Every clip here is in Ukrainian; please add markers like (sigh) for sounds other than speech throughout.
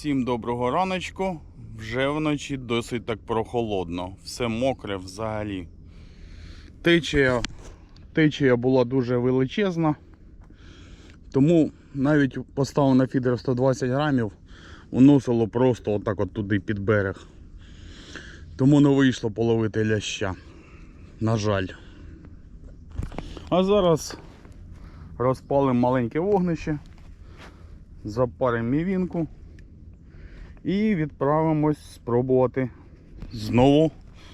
Всім доброго раночку. Вже вночі досить так прохолодно. Все мокре взагалі. Течія, течія була дуже величезна. Тому навіть поставив на фідер 120 грамів, уносило просто отак от туди під берег. Тому не вийшло половити ляща. На жаль. А зараз розпалимо маленьке вогнище, запаримо мівінку і відправимось спробувати знову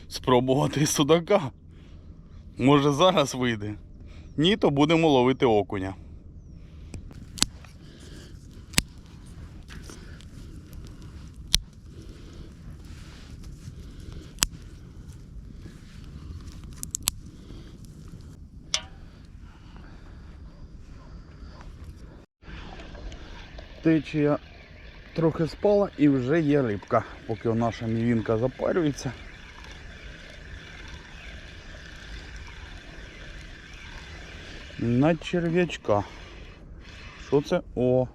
спробувати судака. Може зараз вийде. Ні, то будемо ловити окуня. Течія трохи спала і вже є рибка, поки наша мівінка запарюється. На черв'ячка. Що це? О!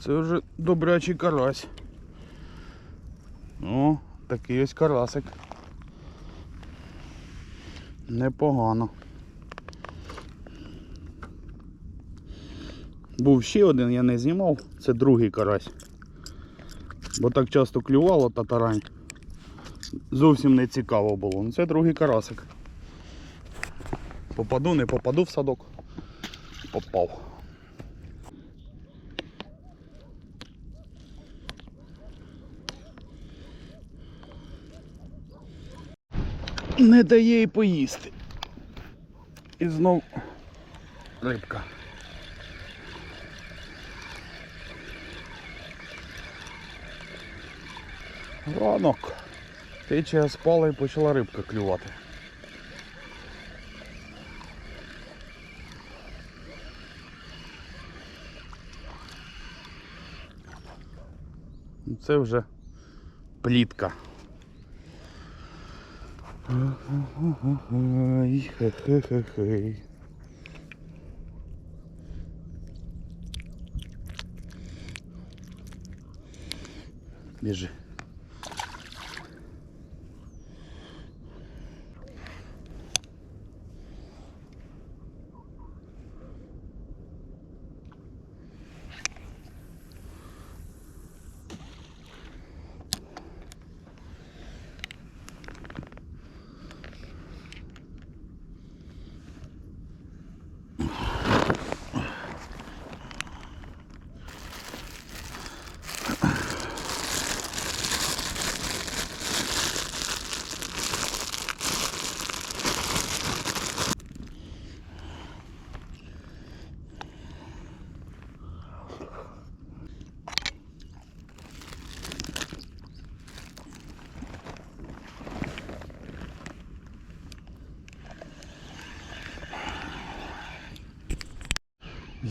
Це вже добрячий карась. О, такий ось карасик. Непогано. Був ще один, я не знімав, це другий карась. Бо так часто клювало татарань. Зовсім не цікаво було. Ну це другий карасик. Попаду, не попаду в садок. Попав. Не дає й поїсти. І знов рибка. Ранок. Течія спала і почала рибка клювати. Це вже плітка. Біжи.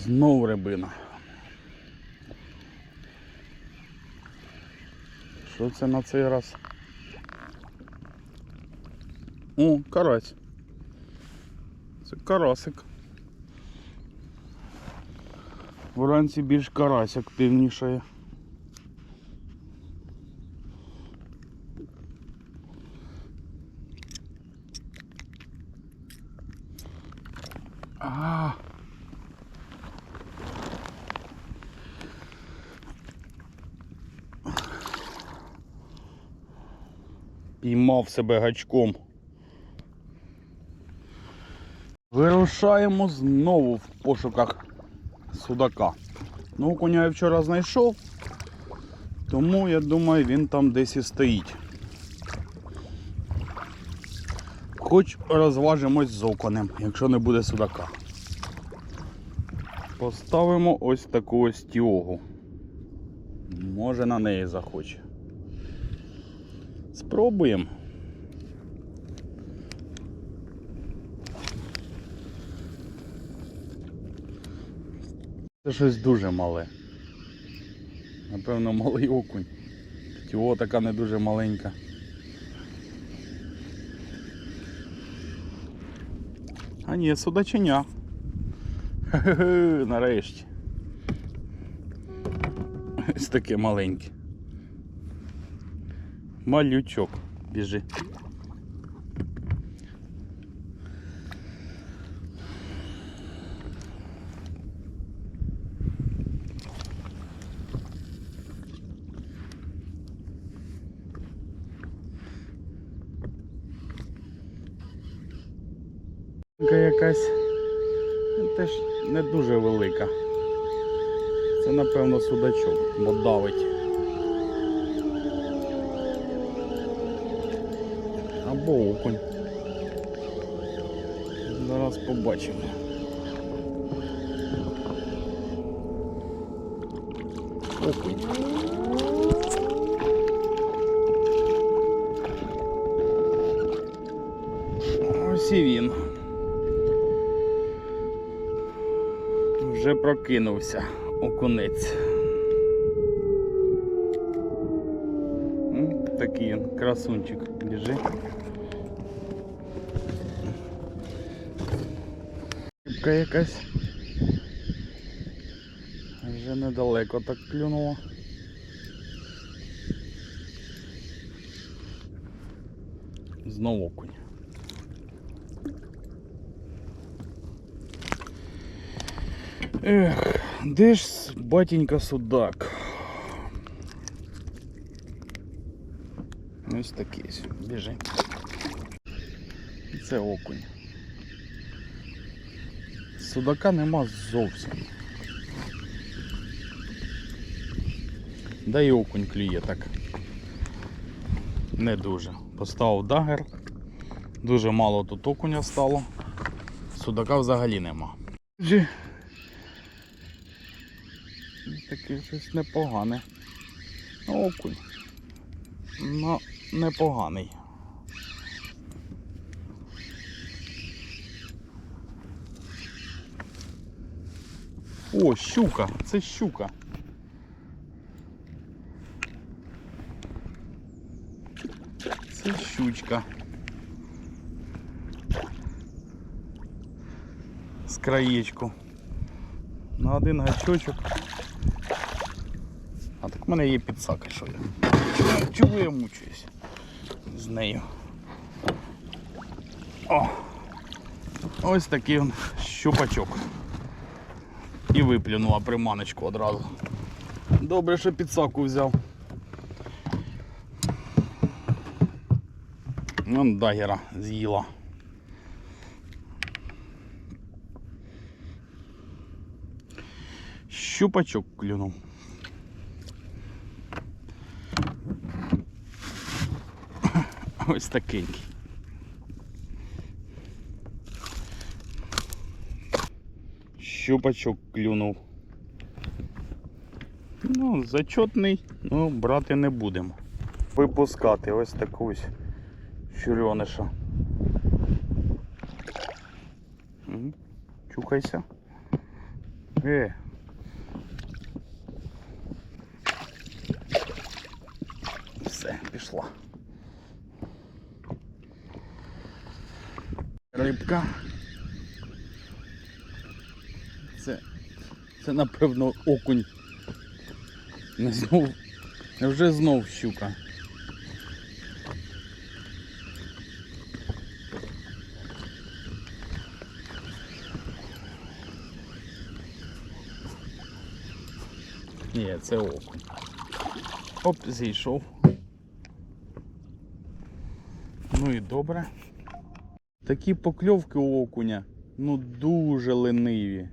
Знову рибина. Що це на цей раз? О, карась. Це карасик. Вранці більш карась активнішає. А. Піймав себе гачком. Вирушаємо знову в пошуках судака. Ну, коня я вчора знайшов, тому я думаю, він там десь і стоїть. Хоч розважимось з оконем, якщо не буде судака. Поставимо ось таку ось тіогу. Може на неї захоче. Спробуємо. Це щось дуже мале. Напевно, малий окунь. Тіо така не дуже маленька. А ні, судаченя. (laughs) Нарешті. Ось таке маленьке. Малючок біжи. Якась ну, теж не дуже велика. Це напевно судачок, бо давить. Або окунь. Зараз побачимо. Окунь. Ось і він. Вже прокинувся окунець. Такий красунчик біжи. Рибка якась. Вже недалеко так клюнуло. Знову окунь. Ех, де ж батенька судак? Ось такий біжи. Це окунь. Судака нема зовсім. Да і окунь клює так. Не дуже. Поставив дагер. Дуже мало тут окуня стало. Судака взагалі нема. Таке щось непогане. Окунь. Ну, непоганий. О, щука, це щука. Це щучка. З краєчку. На один гачочок. А так в мене є підсака, що я. Чого я мучуюсь з нею? О! Ось такий щупачок. І виплюнула приманочку одразу. Добре, що підсаку взяв. Вон дагера з'їла. Щупачок клюнув. Ось такенький. Щупачок клюнув. Ну, зачетний, ну, брати не будемо. Випускати ось таку щурьониша. Чухайся. Е. Все, пішла. Рибка. Це, це напевно окунь. Не знов, вже знов щука. Ні, це окунь. Оп, зійшов. Ну і добре. Такі покльовки у окуня, ну дуже лениві.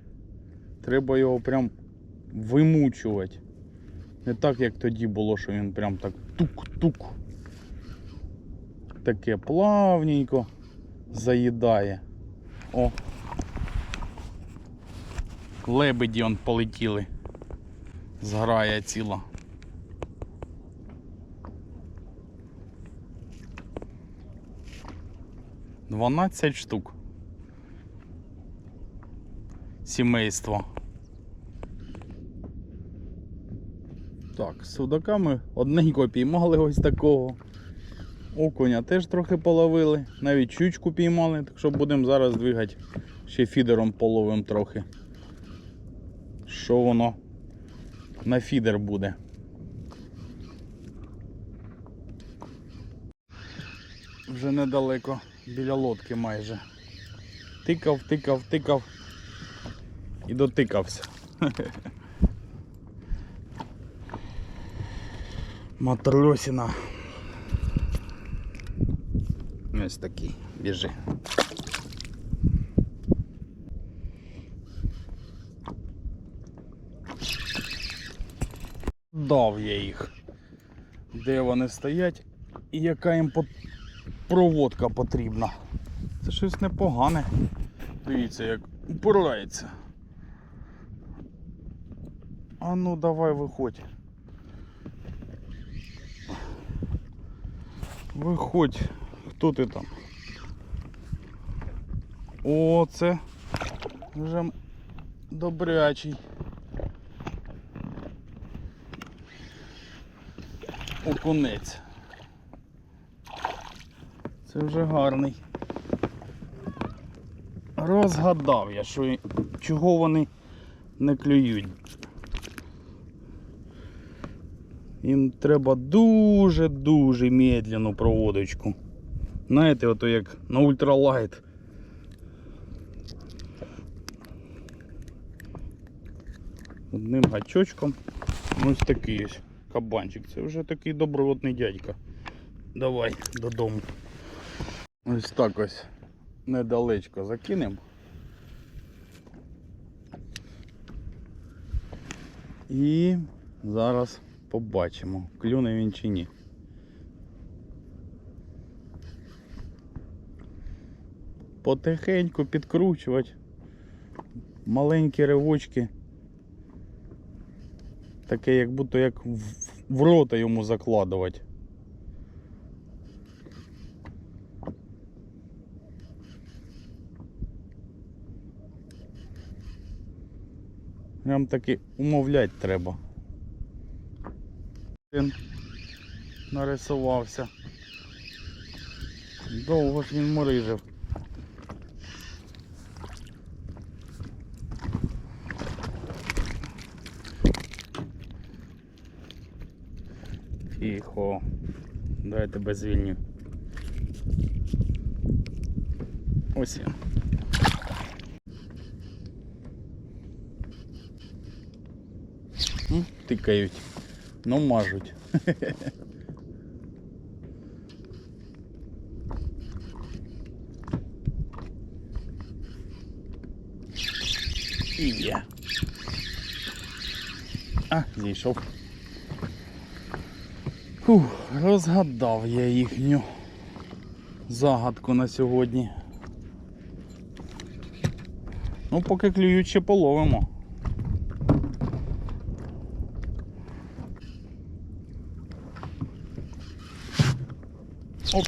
Треба його прям вимучувати. Не так, як тоді було, що він прям так тук-тук. Таке плавненько заїдає. О. Лебеді он полетіли. Зграє ціла. Дванадцять штук. Сімейство. Так, з судаками одненько піймали ось такого. Окуня теж трохи половили, навіть щучку піймали, так що будемо зараз двигати ще фідером половим трохи. Що воно на фідер буде. Вже недалеко, біля лодки майже. Тикав, тикав, тикав і дотикався. Матросіна. Ось такий, біжи. Дав я їх. Де вони стоять і яка їм проводка потрібна. Це щось непогане. Дивіться, як упирається. А ну давай виходь. Виходь. Хто ти там? О, це вже добрячий. Окунець. Це вже гарний. Розгадав я, що чого вони не клюють. Їм треба дуже-дуже медленну проводочку. Знаєте, ото як на ультралайт. Одним гачочком. Ось такий ось кабанчик. Це вже такий добротний дядька. Давай додому. Ось так ось недалечко закинемо. І зараз побачимо, клюне він чи ні. Потихеньку підкручувати. Маленькі ривочки. Таке, як будто як в, рота йому закладувати. Прям таки умовлять треба. Він нарисувався. Довго ж він морижив. Тихо. Дай тебе звільню. Ось він. Тикають. Ну мажуть. (laughs) І є. А, зійшов. Фух, розгадав я їхню загадку на сьогодні. Ну, поки клюють ще половимо.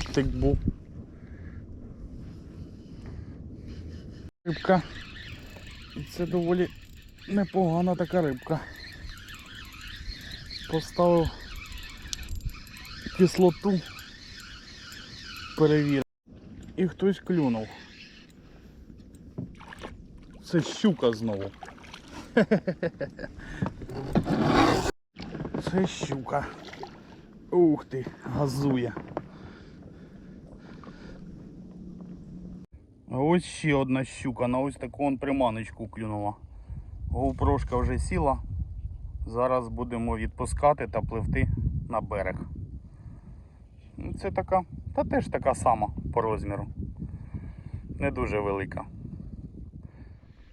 Оптик був. Рибка. Це доволі непогана така рибка. Поставив кислоту. Перевірив. І хтось клюнув. Це щука знову. Це щука. Ух ти, газує. Ось ще одна щука на ось таку он приманочку клюнула. Гоупрошка вже сіла. Зараз будемо відпускати та пливти на берег. Ну, Це така, та теж така сама по розміру. Не дуже велика.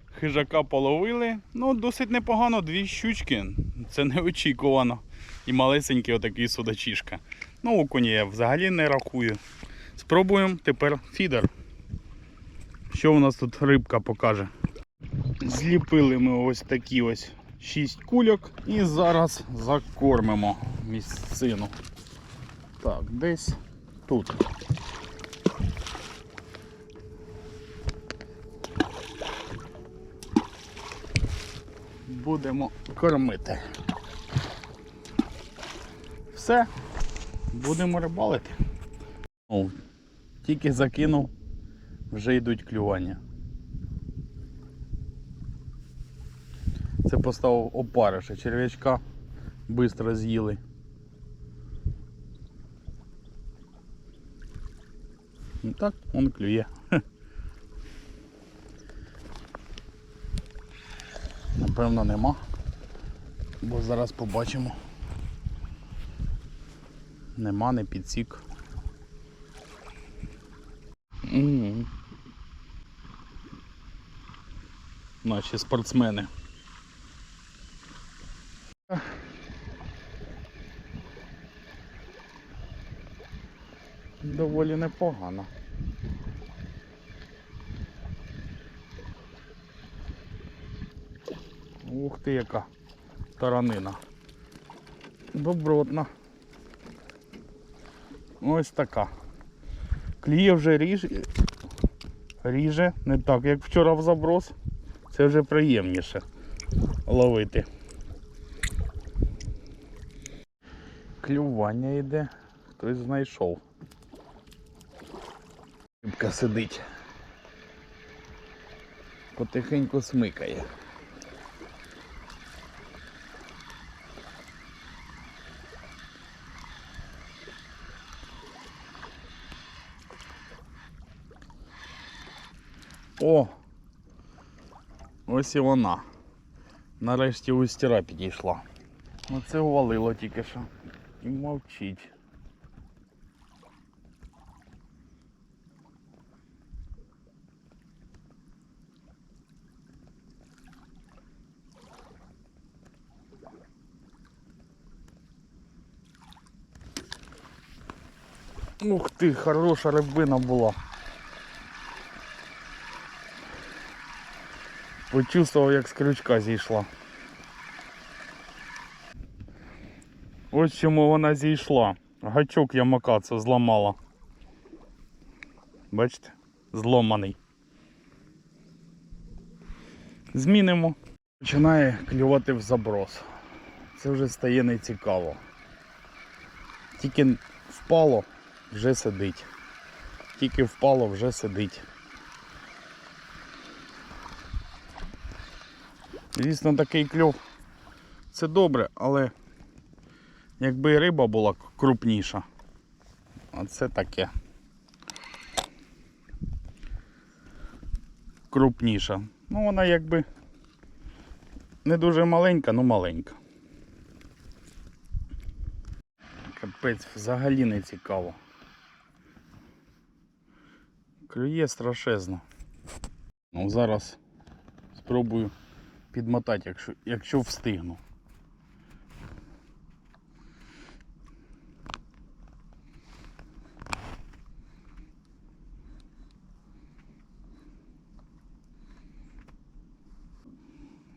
Хижака половили, ну досить непогано, дві щучки. Це неочікувано. І малесенький отакий судачишка. Ну, окуні я взагалі не рахую. Спробуємо тепер фідер. Що у нас тут рибка покаже? Зліпили ми ось такі ось 6 кульок і зараз закормимо місцину. Так, десь тут. Будемо кормити. все. Будемо рибалити. Тільки закинув, вже йдуть клювання. Це поставив опариша, черв'ячка швидко з'їли. Ну так, он клює. (laughs) Напевно нема. Бо зараз побачимо. Нема, не підсік. Угу. Наші спортсмени. Доволі непогано. Ух ти яка таранина. Добротна. Ось така. Кліє вже ріже, ріже, не так, як вчора в заброс. Це вже приємніше ловити. Клювання йде, хтось знайшов. Рибка сидить. Потихеньку смикає. О! Ось і вона. Нарешті устіра підійшла. Оце увалило тільки що. І мовчить. Ух ти, хороша рибина була. Почувствував, як з крючка зійшла. Ось чому вона зійшла. Гачок ямакацу зламала. Бачите? Зломаний. Змінимо. Починає клювати в заброс. Це вже стає нецікаво. Тільки впало, вже сидить. Тільки впало, вже сидить. Звісно, такий кльов. Це добре, але якби риба була крупніша. А це таке. Крупніша. Ну вона якби не дуже маленька, ну маленька. Капець, взагалі не цікаво. Клює страшезно. Ну зараз спробую підмотати, якщо, якщо встигну.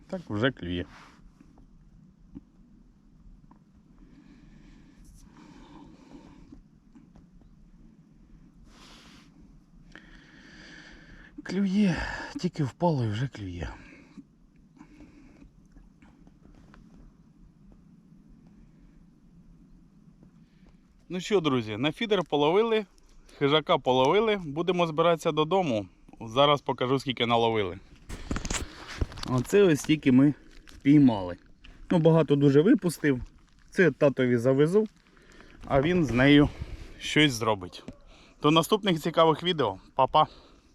Так вже клює. Клює, тільки впало і вже клює. Ну що, друзі, на фідер половили, хижака половили, будемо збиратися додому. Зараз покажу, скільки наловили. Оце ось тільки ми піймали. Ну, багато дуже випустив. Це татові завезу, а він з нею щось зробить. До наступних цікавих відео. Па-па!